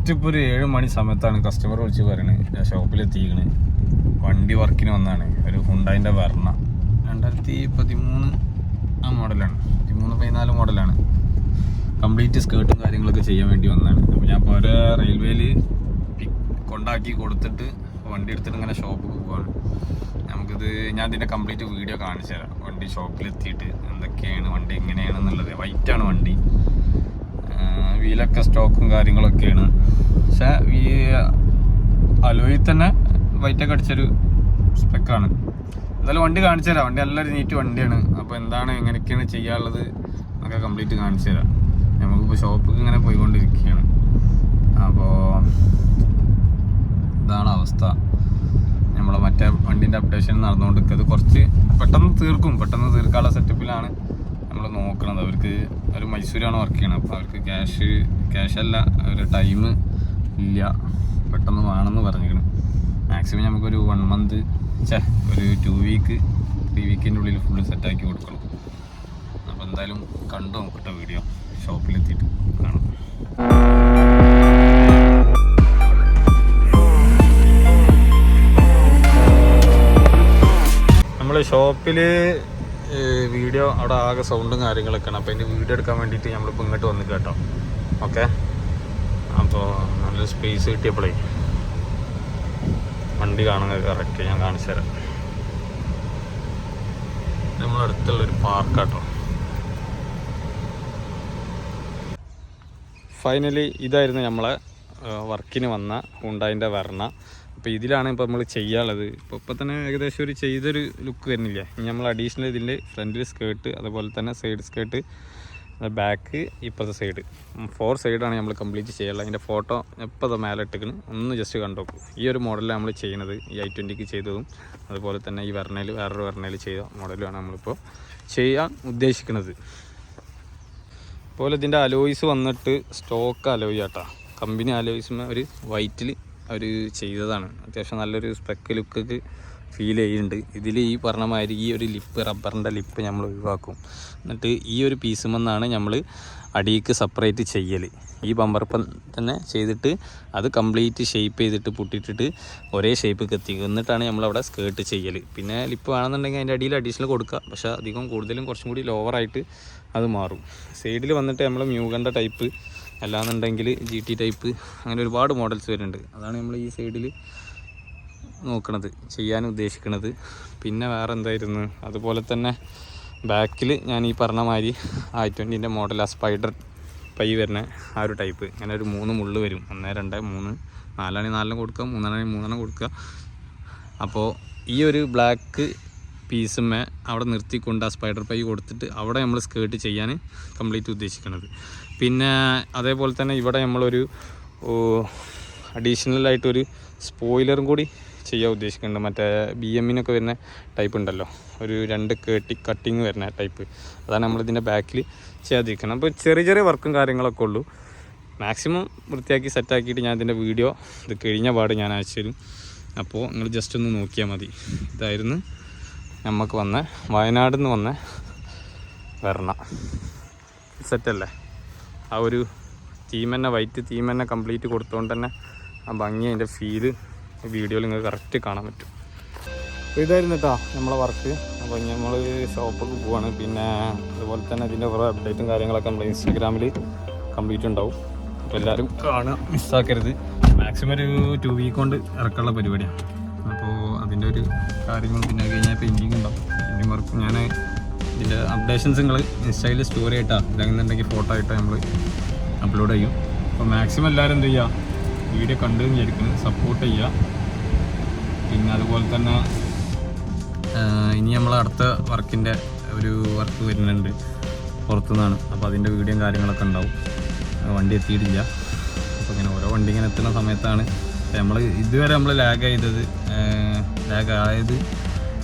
Correct ഒരു ഏഴ് മണി സമയത്താണ് കസ്റ്റമർ വിളിച്ച് പറയണത് ഞാൻ ഷോപ്പിലെത്തിക്കണ് വണ്ടി വർക്കിന് വന്നാണ്. ഒരു ഹുണ്ടായിന്റെ വർണ രണ്ടായിരത്തി പതിമൂന്ന് ആ മോഡലാണ്. പതിമൂന്ന് പതിനാല് മോഡലാണ്. കംപ്ലീറ്റ് സ്കേർട്ടും കാര്യങ്ങളൊക്കെ ചെയ്യാൻ വേണ്ടി വന്നതാണ് അപ്പോൾ ഞാൻ ഇപ്പോൾ ഒരു റെയിൽവേയിൽ കൊണ്ടാക്കി കൊടുത്തിട്ട് വണ്ടി എടുത്തിട്ട് ഇങ്ങനെ ഷോപ്പിൽ പോവാണ്. നമുക്കിത് ഞാൻ ഇതിന്റെ കംപ്ലീറ്റ് വീഡിയോ കാണിച്ചു തരാം വണ്ടി ഷോപ്പിലെത്തിയിട്ട് എന്തൊക്കെയാണ്? വണ്ടി എങ്ങനെയാണെന്നുള്ളത്. വൈറ്റാണ് വണ്ടി. വീലൊക്കെ സ്റ്റോക്കും കാര്യങ്ങളൊക്കെയാണ്. പക്ഷേ ഈ അലോയിൽ തന്നെ വൈറ്റൊക്കെ അടിച്ചൊരു സ്പെക്കാണ് എന്തായാലും വണ്ടി കാണിച്ചു തരാം. വണ്ടി നല്ലൊരു നീറ്റ് വണ്ടിയാണ്. അപ്പോൾ എന്താണ് എങ്ങനെയൊക്കെയാണ് ചെയ്യാനുള്ളത് എന്നൊക്കെ കംപ്ലീറ്റ് കാണിച്ചു തരാം. നമുക്കിപ്പോൾ ഷോപ്പിൽ ഇങ്ങനെ പോയിക്കൊണ്ടിരിക്കുകയാണ്. അപ്പോൾ ഇതാണ് അവസ്ഥ. നമ്മളെ മറ്റേ വണ്ടീന്റെ അപ്ഡേഷൻ നടന്നുകൊണ്ടിരിക്കുന്നത്. കുറച്ച് പെട്ടെന്ന് തീർക്കും. പെട്ടെന്ന് തീർക്കാനുള്ള സെറ്റപ്പിലാണ് നമ്മൾ നോക്കണത് അവർക്ക് ഒരു മൈസൂരാണ് വർക്ക് ചെയ്യണത്. അപ്പോൾ അവർക്ക് ക്യാഷ് ക്യാഷ് അല്ല ഒരു ടൈം ഇല്ല. പെട്ടെന്ന് വേണമെന്ന് പറഞ്ഞിരിക്കണം. മാക്സിമം നമുക്കൊരു വൺ മന്ത് ചേ ഒരു ടു വീക്ക് ത്രീ വീക്കിന്റെ ഉള്ളിൽ ഫുള്ള് സെറ്റാക്കി കൊടുക്കണം. അപ്പോൾ എന്തായാലും കണ്ടു നോക്കട്ടെ വീഡിയോ ഷോപ്പിലെത്തിയിട്ട് കാണാം. നമ്മൾ ഷോപ്പിൽ വീഡിയോ അവിടെ ആകെ സൗണ്ടും കാര്യങ്ങളൊക്കെയാണ്. അപ്പോൾ അതിന്റെ വീഡിയോ എടുക്കാൻ വേണ്ടിയിട്ട് നമ്മളിപ്പോൾ ഇങ്ങോട്ട് വന്ന് കേട്ടോ. ഓക്കെ അപ്പോൾ നല്ല സ്പേസ് കിട്ടിയപ്പോഴേ വണ്ടി കാണുന്നത് കറക്റ്റ് ഞാൻ കാണിച്ചു തരാം. നമ്മളടുത്തുള്ളൊരു പാർക്കാട്ടോ ഫൈനലി ഇതായിരുന്നു നമ്മളെ വർക്കിന് വന്ന ഹുണ്ടായിന്റെ വരണ അപ്പോൾ ഇതിലാണ് ഇപ്പോൾ നമ്മൾ ചെയ്യാനുള്ളത്. ഇപ്പോൾ ഇപ്പോൾ തന്നെ ഏകദേശം ഒരു ചെയ്തൊരു ലുക്ക് വരുന്നില്ല? ഇനി നമ്മൾ അഡീഷണൽ ഇതിന്റെ ഫ്രണ്ടിൽ സ്കേർട്ട് അതുപോലെ തന്നെ സൈഡ് സ്കേർട്ട് ബാക്ക് ഇപ്പോഴത്തെ സൈഡ് ഫോർ സൈഡാണ് നമ്മൾ കംപ്ലീറ്റ് ചെയ്യാനുള്ളത്. അതിന്റെ ഫോട്ടോ ഇപ്പോൾ മേലെ ഇട്ടിക്കണ് ഒന്ന് ജസ്റ്റ് കണ്ടുനോക്കും ഈ ഒരു മോഡലാണ് നമ്മൾ ചെയ്യുന്നത് ഈ ഐ ട്വന്റിക്ക് ചെയ്തതും അതുപോലെ തന്നെ ഈ വെർണയിൽ വേറൊരു വെർണയിൽ ചെയ്ത മോഡലുമാണ് നമ്മളിപ്പോൾ ചെയ്യാൻ ഉദ്ദേശിക്കുന്നത് അതുപോലെ ഇതിന്റെ അലോയിസ് വന്നിട്ട് സ്റ്റോക്ക് അലോയ് കമ്പനി അലോയ്സ് ഒരു വൈറ്റിൽ അവർ ചെയ്തതാണ്. അത്യാവശ്യം നല്ലൊരു സ്പെക്ക് ലുക്കൊക്കെ ഫീൽ ചെയ്യുന്നുണ്ട് ഇതിൽ ഈ പറഞ്ഞ മാതിരി ഈ ഒരു ലിപ്പ് റബ്ബറിന്റെ ലിപ്പ് നമ്മൾ ഒഴിവാക്കും. എന്നിട്ട് ഈ ഒരു പീസുമെന്നാണ് നമ്മൾ അടിയിക്ക് സെപ്പറേറ്റ് ചെയ്യൽ ഈ ബമ്പർപ്പം തന്നെ ചെയ്തിട്ട് അത് കംപ്ലീറ്റ് ഷേപ്പ് ചെയ്തിട്ട് പൊട്ടിട്ടിട്ട് ഒരേ ഷേപ്പ് എത്തിക്കുക എന്നിട്ടാണ് നമ്മളവിടെ സ്കേർട്ട് ചെയ്യൽ പിന്നെ ലിപ്പ് വേണമെന്നുണ്ടെങ്കിൽ അതിന്റെ അടിയിൽ അഡീഷണൽ കൊടുക്കുക പക്ഷേ അധികം കൂടുതലും കുറച്ചും കൂടി ലോവറായിട്ട് അത് മാറും. സൈഡിൽ വന്നിട്ട് നമ്മൾ മ്യൂഗണ്ട ടൈപ്പ് അല്ലാന്നുണ്ടെങ്കിൽ ജി ടി ടൈപ്പ് അങ്ങനെ ഒരുപാട് മോഡൽസ് വരുന്നുണ്ട്. അതാണ് നമ്മൾ ഈ സൈഡിൽ നോക്കണത് ചെയ്യാൻ ഉദ്ദേശിക്കണത്. പിന്നെ വേറെ എന്തായിരുന്നു അതുപോലെ തന്നെ ബാക്കിൽ ഞാൻ ഈ പറഞ്ഞ മാതിരി ആ ട്വന്റിന്റെ മോഡൽ ആ സ്പൈഡർ പൈ വരുന്ന ആ ഒരു ടൈപ്പ് അങ്ങനെ ഒരു മൂന്ന് മുള്ള് വരും. ഒന്ന് രണ്ട് മൂന്ന് നാലാണെങ്കിൽ നാലെണ്ണം കൊടുക്കുക. മൂന്നെണ്ണം മൂന്നെണ്ണം കൊടുക്കുക. അപ്പോൾ ഈ ഒരു ബ്ലാക്ക് പീസുമേ അവിടെ നിർത്തിക്കൊണ്ട് ആ സ്പൈഡർ പൈ കൊടുത്തിട്ട് അവിടെ നമ്മൾ സ്കേർട്ട് ചെയ്യാൻ കംപ്ലീറ്റ് ഉദ്ദേശിക്കുന്നത് പിന്നെ അതേപോലെ തന്നെ ഇവിടെ നമ്മളൊരു അഡീഷണലായിട്ടൊരു സ്പോയിലറും കൂടി ചെയ്യാൻ ഉദ്ദേശിക്കുന്നുണ്ട് മറ്റേ ബി എമ്മിനൊക്കെ വരുന്ന ടൈപ്പ് ഉണ്ടല്ലോ. ഒരു രണ്ട് കേട്ടി കട്ടിങ് വരുന്ന ടൈപ്പ് അതാണ് നമ്മളിതിന്റെ ബാക്കിൽ ചെയ്യാതിരിക്കുന്നത് അപ്പോൾ ചെറിയ ചെറിയ വർക്കും കാര്യങ്ങളൊക്കെ ഉള്ളൂ. മാക്സിമം വൃത്തിയാക്കി സെറ്റാക്കിയിട്ട് ഞാൻ ഇതിന്റെ വീഡിയോ ഇത് കഴിഞ്ഞ പാട് ഞാൻ അയച്ചു തരും അപ്പോൾ നിങ്ങൾ ജസ്റ്റ് ഒന്ന് നോക്കിയാൽ മതി. ഇതായിരുന്നു നമുക്ക് വന്ന് വയനാട് നിന്ന് വന്ന് വരണം. സെറ്റല്ലേ? ആ ഒരു തീം തന്നെ വൈറ്റ് തീം തന്നെ കംപ്ലീറ്റ് കൊടുത്തുകൊണ്ട് തന്നെ ആ ഭംഗി അതിന്റെ ഫീൽ വീഡിയോയിൽ നിങ്ങൾക്ക് കറക്റ്റ് കാണാൻ പറ്റും. അപ്പോൾ ഇതായിരുന്നു കേട്ടോ നമ്മളെ വർക്ക് അപ്പോൾ നമ്മൾ ഷോപ്പൊക്കെ പോവാണ്. പിന്നെ അതുപോലെ തന്നെ ഇതിന്റെ കുറേ അപ്ഡേറ്റും കാര്യങ്ങളൊക്കെ നമ്മൾ ഇൻസ്റ്റാഗ്രാമിൽ കംപ്ലീറ്റ് ഉണ്ടാവും. അപ്പോൾ എല്ലാവരും കാണുക മിസ്സാക്കരുത് മാക്സിമം ഒരു ടു വീക്ക് കൊണ്ട് ഇറക്കാനുള്ള പരിപാടിയാണ്. അതിന്റെ ഒരു കാര്യങ്ങൾ പിന്നെ കഴിഞ്ഞാൽ പെയിന്റിങ് ഉണ്ടാവും. പെയിന്റിങ് വർക്ക് ഞാൻ ഇതിന്റെ അപ്ഡേഷൻസ് നിങ്ങൾ ഇൻസ്റ്റയിൽ സ്റ്റോറി ആയിട്ടാണ് ഇല്ലെന്നുണ്ടെങ്കിൽ ഫോട്ടോ ആയിട്ടോ നമ്മൾ അപ്ലോഡ് ചെയ്യും. അപ്പോൾ മാക്സിമം എല്ലാവരും എന്ത് ചെയ്യുക വീഡിയോ കണ്ടു വിചാരിക്കുന്നു സപ്പോർട്ട് ചെയ്യുക പിന്നെ അതുപോലെ തന്നെ ഇനി നമ്മൾ അടുത്ത വർക്കിന്റെ ഒരു വർക്ക് വരുന്നുണ്ട് പുറത്തുനിന്നാണ്. അപ്പോൾ അതിന്റെ വീഡിയോയും കാര്യങ്ങളൊക്കെ ഉണ്ടാവും. വണ്ടി എത്തിയിട്ടില്ല. അപ്പോൾ ഇങ്ങനെ ഓരോ വണ്ടി ഇങ്ങനെ എത്തുന്ന സമയത്താണ് നമ്മൾ ഇതുവരെ നമ്മൾ ലാഗ് ചെയ്തത് ലാഗ് ആയത്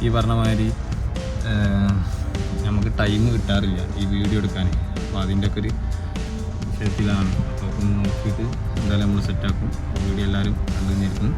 ഈ പറഞ്ഞ മാതിരി നമുക്ക് ടൈം കിട്ടാറില്ല ഈ വീഡിയോ എടുക്കാൻ അപ്പോൾ അതിന്റെ ഒക്കെ ഒരു വിഷയത്തിലാണ്. അപ്പോൾ നോക്കിയിട്ട് എന്തായാലും നമ്മൾ സെറ്റാക്കും വീഡിയോ എല്ലാവരും കണ്ടു കഴിഞ്ഞിരിക്കും.